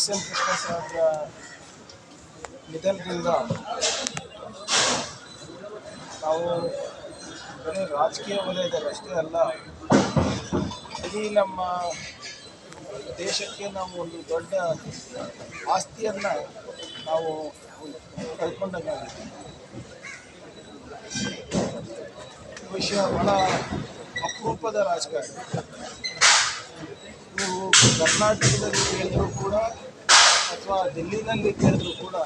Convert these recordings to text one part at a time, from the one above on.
S M ನಿಧನದಿಂದ ನಾವು ಬರೀ ರಾಜಕೀಯ ವಲಯದಲ್ಲಿ ಅಷ್ಟೇ ಅಲ್ಲ, ಇಡೀ ನಮ್ಮ ದೇಶಕ್ಕೆ ನಾವು ಒಂದು ದೊಡ್ಡ ಆಸ್ತಿಯನ್ನು ನಾವು ಕಳ್ಕೊಂಡಂಗಾಗಿದೆ ವಿಷಯ ಬಹಳ ಅಪರೂಪದ ರಾಜಕಾರಣ. ನೀವು ಕರ್ನಾಟಕದಲ್ಲಿ ಕೂಡ ಅಥವಾ ದಿಲ್ಲಿನಲ್ಲಿ ಕೇಳಿದ್ರು ಕೂಡ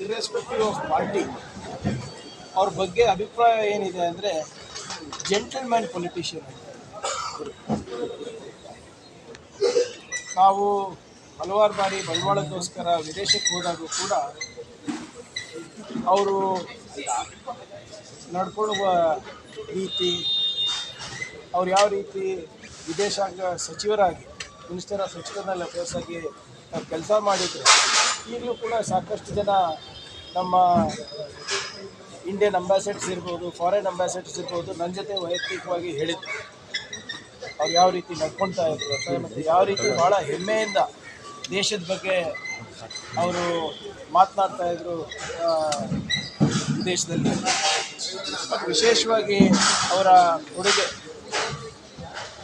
ಇರ್ರೆಸ್ಪೆಕ್ಟಿವ್ ಆಫ್ ಪಾರ್ಟಿ ಅವ್ರ ಬಗ್ಗೆ ಅಭಿಪ್ರಾಯ ಏನಿದೆ ಅಂದರೆ ಜೆಂಟಲ್ಮ್ಯಾನ್ ಪೊಲಿಟಿಷಿಯನ್ ನಾವು ಹಲವಾರು ಬಾರಿ ಬಂಡವಾಳಕ್ಕೋಸ್ಕರ ವಿದೇಶಕ್ಕೆ ಹೋದಾಗೂ ಕೂಡ ಅವರು ನಡ್ಕೊಳ್ಳುವ ರೀತಿ, ಅವ್ರು ಯಾವ ರೀತಿ ವಿದೇಶಾಂಗ ಸಚಿವರಾಗಿ ಮಿನಿಸ್ಟರ್ ಆಫ್ ಎಕ್ಸ್ಟರ್ನಲ್ ಅಫೇರ್ಸ್ ಆಗಿ ಕೆಲಸ ಮಾಡಿದ್ರು. ಈಗಲೂ ಕೂಡ ಸಾಕಷ್ಟು ಜನ ನಮ್ಮ ಇಂಡಿಯನ್ ಅಂಬಾಸೆಡರ್ಸ್ ಇರ್ಬೋದು, ಫಾರಿನ್ ಅಂಬಾಸೆಡರ್ಸ್ ಇರ್ಬೋದು ನನ್ನ ಜೊತೆ ವೈಯಕ್ತಿಕವಾಗಿ ಹೇಳಿದ್ರು. ಅವ್ರು ಯಾವ ರೀತಿ ನಡ್ಕೊಳ್ತಾ ಇದ್ರು ಮತ್ತು ಯಾವ ರೀತಿ ಭಾಳ ಹೆಮ್ಮೆಯಿಂದ ದೇಶದ ಬಗ್ಗೆ ಅವರು ಮಾತನಾಡ್ತಾ ಇದ್ರು ಮತ್ತು ವಿಶೇಷವಾಗಿ ಅವರ ಕೊಡುಗೆ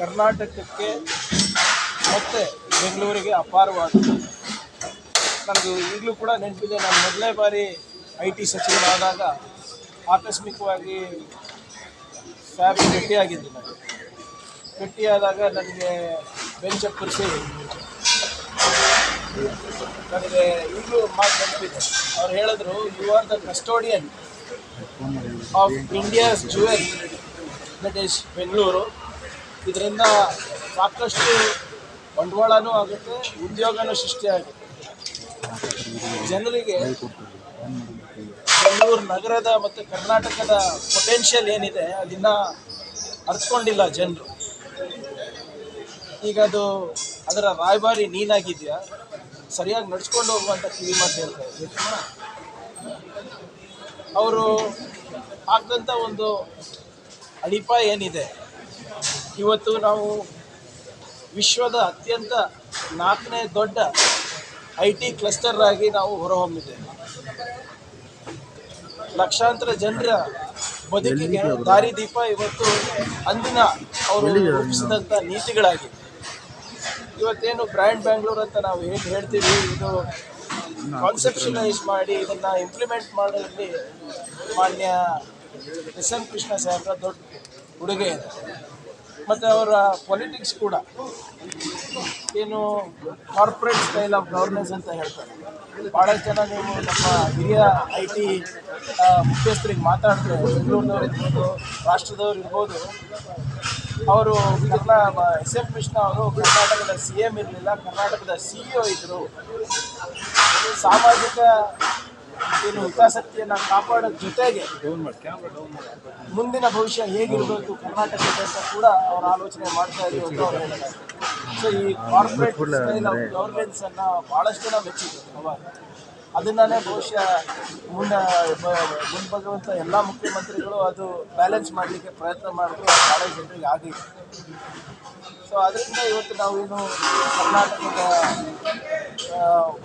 ಕರ್ನಾಟಕಕ್ಕೆ ಮತ್ತು ಬೆಂಗಳೂರಿಗೆ ಅಪಾರವಾಗಿದೆ ನನಗೆ ಈಗಲೂ ಕೂಡ ನೆನಪಿದೆ, ನಾನು ಮೊದಲನೇ ಬಾರಿ ಐ ಟಿ ಸಚಿವರಾದಾಗ ಆಕಸ್ಮಿಕವಾಗಿ ಫ್ಯಾಬ್ ಗಟ್ಟಿಯಾಗಿದ್ದೆ ನಾನು ಗಟ್ಟಿಯಾದಾಗ ನನಗೆ ಬೆಂಚ್ ಅಪ್ಪರಿಸಿ ನನಗೆ ಈಗಲೂ ಮಾತು ನೆನಪಿದೆ. ಅವ್ರು ಹೇಳಿದ್ರು you are the custodian of India's jewel that is Bengaluru ಇದರಿಂದ ಸಾಕಷ್ಟು ಬಂಡವಾಳನೂ ಆಗುತ್ತೆ, ಉದ್ಯೋಗನೂ ಸೃಷ್ಟಿಯಾಗುತ್ತೆ. ಜನರಿಗೆ ಬೆಂಗಳೂರು ನಗರದ ಮತ್ತು ಕರ್ನಾಟಕದ ಪೊಟೆನ್ಷಿಯಲ್ ಏನಿದೆ, ಅದನ್ನ ಅರ್ಥಕೊಂಡಿಲ್ಲ ಜನರು. ಈಗ ಅದು ಅದರ ರಾಯಭಾರಿ ನೀನಾಗಿದೆಯಾ? ಸರಿಯಾಗಿ ನಡ್ಸ್ಕೊಂಡು ಹೋಗುವಂಥ ಕಿವಿ ಮಾತು ಹೇಳ್ತಾ ಅವರು ಆಗ್ದಂಥ ಒಂದು ಅಡಿಪಾಯ ಏನಿದೆ? ಇವತ್ತು ನಾವು ವಿಶ್ವದ ಅತ್ಯಂತ ನಾಲ್ಕನೇ ದೊಡ್ಡ ಐ ಟಿ ಕ್ಲಸ್ಟರ್ ಆಗಿ ನಾವು ಹೊರಹೊಮ್ಮಿದ್ದೇವೆ. ಲಕ್ಷಾಂತರ ಜನರ ಬದುಕಿಗೆ ದಾರಿದೀಪ ಇವತ್ತು ಅಂದಿನ ಅವರು ರೂಪಿಸಿದಂಥ ನೀತಿಗಳಾಗಿವೆ. ಇವತ್ತೇನು ಬ್ರ್ಯಾಂಡ್ ಬ್ಯಾಂಗ್ಳೂರ್ ಅಂತ ನಾವು ಏನು ಹೇಳ್ತೀವಿ ಇದು ಕಾನ್ಸೆಪ್ಷನೈಸ್ ಮಾಡಿ ಇದನ್ನು ಇಂಪ್ಲಿಮೆಂಟ್ ಮಾಡೋದ್ರಲ್ಲಿ ಮಾನ್ಯ ಎಸ್ ಎಂ ಕೃಷ್ಣ ಸಾಹೇಬ್ರ ದೊಡ್ಡ ಉಡುಗೆ ಇದೆ. ಮತ್ತು ಅವರ ಪೊಲಿಟಿಕ್ಸ್ ಕೂಡ ಏನು ಕಾರ್ಪೊರೇಟ್ ಸ್ಟೈಲ್ ಆಫ್ ಗವರ್ನೆನ್ಸ್ ಅಂತ ಹೇಳ್ತಾರೆ. ಭಾಳಷ್ಟು ಜನ ನೀವು ನಮ್ಮ ಹಿರಿಯ ಐ ಟಿ ಮುಖ್ಯಸ್ಥರಿಗೆ ಮಾತಾಡಿದ್ರೆ ಬೆಂಗಳೂರಿನವ್ರು ಇರ್ಬೋದು, ರಾಷ್ಟ್ರದವ್ರು ಇರ್ಬೋದು, ಅವರು ಕರ್ನಾ ಎಸ್ ಎಫ್ ಕೃಷ್ಣ ಅವರು ಕರ್ನಾಟಕದ ಸಿ ಎಂ ಇರಲಿಲ್ಲ, ಕರ್ನಾಟಕದ ಸಿ ಇ ಇದ್ದರು ಸಾಮಾಜಿಕ ಏನು ಹಿತಾಸಕ್ತಿಯನ್ನು ಕಾಪಾಡೋ ಜೊತೆಗೆ ಮುಂದಿನ ಭವಿಷ್ಯ ಹೇಗಿರಬೇಕು ಕರ್ನಾಟಕದ ಅಂತ ಕೂಡ ಅವ್ರ ಆಲೋಚನೆ ಮಾಡ್ತಾ ಇದ್ರು ಅಂತ ಅವ್ರು ಸೊ ಈ ಕಾರ್ಪೊರೇಟ್ ಸ್ಟೈಲ್ ಆಫ್ ಅನ್ನ ಬಹಳಷ್ಟು ಜನ ಮೆಚ್ಚಿದ್ರು ಅವಾಗ ಅದನ್ನೇ ಬಹುಶಃ ಮುಂದೆ ಬರುವಂಥ ಎಲ್ಲ ಮುಖ್ಯಮಂತ್ರಿಗಳು ಅದು ಬ್ಯಾಲೆನ್ಸ್ ಮಾಡಲಿಕ್ಕೆ ಪ್ರಯತ್ನ ಮಾಡಿದ್ರು ಬಹಳ ಭಾಳ ಜನರಿಗೆ ಆಗಿದೆ ಸೊ ಅದರಿಂದ ಇವತ್ತು ನಾವೇನು ಕರ್ನಾಟಕದ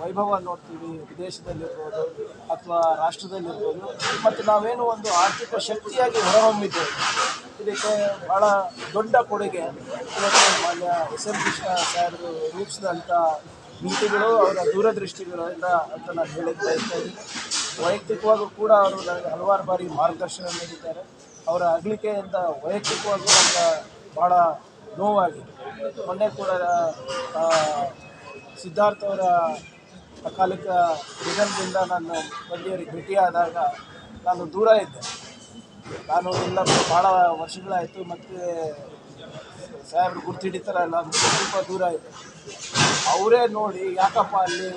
ವೈಭವ ನೋಡ್ತೀವಿ ವಿದೇಶದಲ್ಲಿರ್ಬೋದು ಅಥವಾ ರಾಷ್ಟ್ರದಲ್ಲಿರ್ಬೋದು. ಮತ್ತು ನಾವೇನು ಒಂದು ಆರ್ಥಿಕ ಶಕ್ತಿಯಾಗಿ ಹೊರಹೊಮ್ಮಿದ್ದೇವೆ. ಇದಕ್ಕೆ ಭಾಳ ದೊಡ್ಡ ಕೊಡುಗೆ. ಇವತ್ತು ಮಾನ್ಯ ಎಸ್ ಎಂ ಕೃಷ್ಣ ಸಾಹೇಬರು ರೂಪಿಸಿದಂಥ ನೀತಿಗಳು, ಅವರ ದೂರದೃಷ್ಟಿಗಳಿಂದ ಅಂತ ನಾನು ಹೇಳಕ್ಕೆ ಬಯಸ್ತಾ ಇದ್ದೀನಿ. ವೈಯಕ್ತಿಕವಾಗೂ ಕೂಡ ಅವರು ನನಗೆ ಹಲವಾರು ಬಾರಿ ಮಾರ್ಗದರ್ಶನ ನೀಡಿದ್ದಾರೆ. ಅವರ ಅಗಲಿಕೆಯಿಂದ ವೈಯಕ್ತಿಕವಾಗಿ ನನಗೆ ಭಾಳ ನೋವಾಗಿದೆ. ಮೊನ್ನೆ ಕೂಡ ಸಿದ್ಧಾರ್ಥ್ ಅವರ ಅಕಾಲಿಕ ನಿಧನದಿಂದ ನಾನು ಬಂದಿಯವರಿಗೆ ಭೇಟಿಯಾದಾಗ ನಾನು ದೂರ ಇದ್ದೆ. ನಾನು ಎಲ್ಲ ಭಾಳ ವರ್ಷಗಳಾಯಿತು ಮತ್ತು ಸಾಹೇಬ್ರು ಅಂತ ಸ್ವಲ್ಪ ದೂರ ಇದೆ ಅವರೇ ನೋಡಿ, ಯಾಕಪ್ಪ ಅಲ್ಲಿ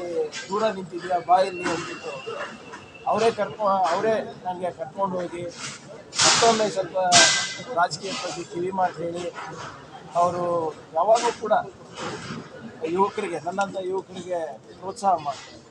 ದೂರ ನಿಂತಿದ್ಯಾ ಬಾಯಲ್ಲಿ ಅಂತಿತ್ತು ಅವರೇ ಕರ್ಕೊ, ಅವರೇ ನನಗೆ ಕರ್ಕೊಂಡು ಹೋಗಿ ಮತ್ತೊಮ್ಮೆ ಸ್ವಲ್ಪ ರಾಜಕೀಯ ಬಗ್ಗೆ ಕಿವಿ ಮಾತು ಹೇಳಿ, ಅವರು ಯಾವಾಗಲೂ ಕೂಡ ಯುವಕರಿಗೆ ನನ್ನಂಥ ಯುವಕರಿಗೆ ಪ್ರೋತ್ಸಾಹ ಮಾಡ್ತಾರೆ